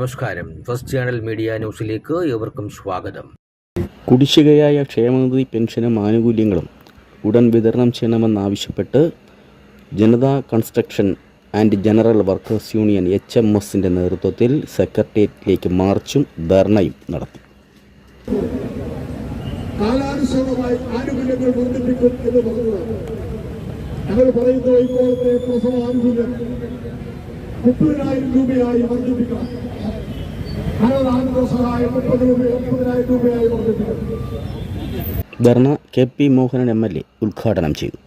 നമസ്കാരം. First channel media ന്യൂസിലേക്ക് ഏവർക്കും സ്വാഗതം. കുടിശ്ശികയായ ക്ഷേമനിധി പെൻഷനും ആനുകൂല്യങ്ങളും ഉടൻ വിതരണം ചെയ്യണമെന്നാവശ്യപ്പെട്ട് Janata construction and general workers union H M എസിന്റെ നേതൃത്വത്തിൽ സെക്രട്ടേറിയറ്റിലേക്ക് മാർച്ചും ധർണയും നടത്തി. കാലാനുസൃതമായി ആനുകൂല്യങ്ങൾ വർദ്ധിപ്പിക്കും എന്ന് പറഞ്ഞതാണ്. ഞങ്ങൾ പറയുന്നത് ഇപ്പോഴത്തെ പ്രസവ ആനുകൂല്യം. മുപ്പതിനായിരം രൂപയായി വർദ്ധിപ്പിക്കണം. അനാഥാനന്ദ സഹായം മുപ്പത് രൂപ മുപ്പതിനായിരം രൂപയായി വർദ്ധിപ്പിക്കണം. Dharna K P Mohanan M L A ഉദ്ഘാടനം ചെയ്തു.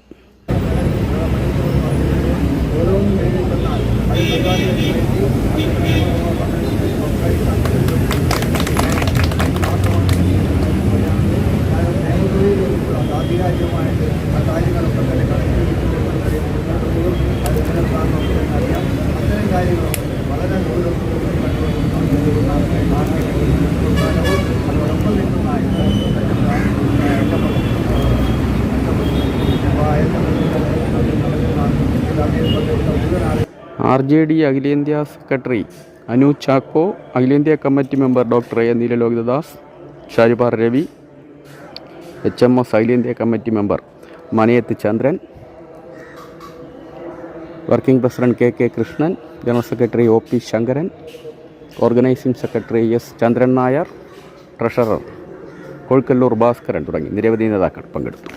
ആർ ജെ ഡി അഖിലേന്ത്യാ സെക്രട്ടറി അനു ചാക്കോ അഖിലേന്ത്യാ committee member doctor A Neelalohithadas ഷാരിപാർ Ravi H M S അഖിലേന്ത്യാ committee member Manayath Chandran working president K K Krishnan general secretary O P Sankaran organising secretary S Chandran Nair treasurer Kozhukkallur Bhaskaran തുടങ്ങി നിരവധി നേതാക്കൾ പങ്കെടുത്തു.